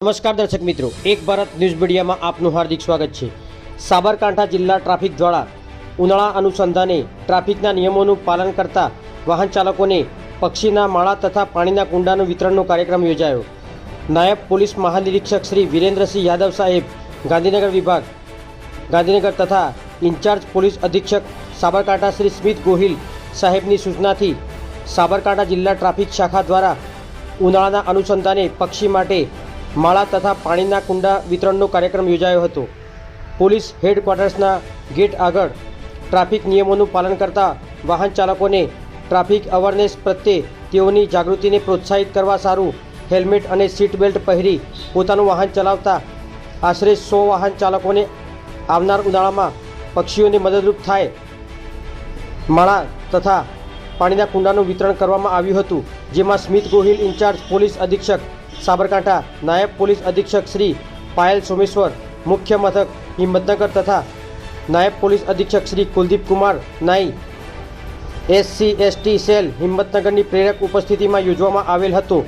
નમસ્કાર દર્શક મિત્રો, એક ભારત ન્યૂઝ મીડિયામાં આપનું હાર્દિક સ્વાગત છે. સાબરકાંઠા જિલ્લા ટ્રાફિક દ્વારા ઉનાળા અનુસંધાને ટ્રાફિકના નિયમોનું પાલન કરતા વાહન ચાલકોને પક્ષીના માળા તથા પાણીના કુંડાનું વિતરણનો કાર્યક્રમ યોજાયો. નાયબ પોલીસ મહાનિરીક્ષક શ્રી વિરેન્દ્રસિંહ યાદવ સાહેબ, ગાંધીનગર વિભાગ, ગાંધીનગર તથા ઇન્ચાર્જ પોલીસ અધિક્ષક સાબરકાંઠા શ્રી સ્મિત ગોહિલ સાહેબની સૂચનાથી સાબરકાંઠા જિલ્લા ટ્રાફિક શાખા દ્વારા ઉનાળાના અનુસંધાને પક્ષી માટે માળા તથા પાણીના કુંડા વિતરણનો કાર્યક્રમ યોજાયો હતો. પોલીસ હેડક્વાર્ટર્સના ગેટ આગળ ટ્રાફિક નિયમોનું પાલન કરતા વાહન ચાલકોને ટ્રાફિક અવેરનેસ પ્રત્યે તેઓની જાગૃતિને પ્રોત્સાહિત કરવા સારું હેલ્મેટ અને સીટ બેલ્ટ પહેરી પોતાનું વાહન ચલાવતા આશરે સો વાહન ચાલકોને આવનાર ઉનાળામાં પક્ષીઓને મદદરૂપ થાય માળા તથા પાણીના કુંડાનું વિતરણ કરવામાં આવ્યું હતું, જેમાં સ્મિત ગોહિલ ઇન્ચાર્જ પોલીસ અધિક્ષક સાબરકાંઠા નાયબ પોલીસ અધિક્ષક શ્રી પાયલ સોમેશ્વર, મુખ્ય મથક હિંમતનગર તથા નાયબ પોલીસ અધિક્ષક શ્રી કુલદીપ કુમાર નાઈ, એસસી, એસટી, સેલ હિંમતનગરની પ્રેરક ઉપસ્થિતિમાં યોજવામાં આવેલ હતો,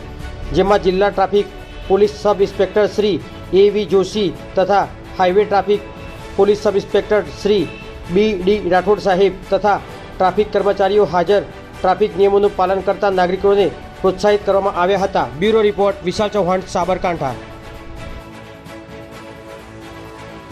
જેમાં જિલ્લા traffic police sub inspector Shri A V Joshi તથા highway traffic police sub inspector Shri B D Rathod સાહેબ તથા ટ્રાફિક કર્મચારીઓ હાજર. ટ્રાફિક નિયમોનું પાલન કરતા નાગરિકોને પ્રોત્સાહિત કરવામાં આવ્યા હતા. Bureau report Vishal Chauhan Sabarkantha.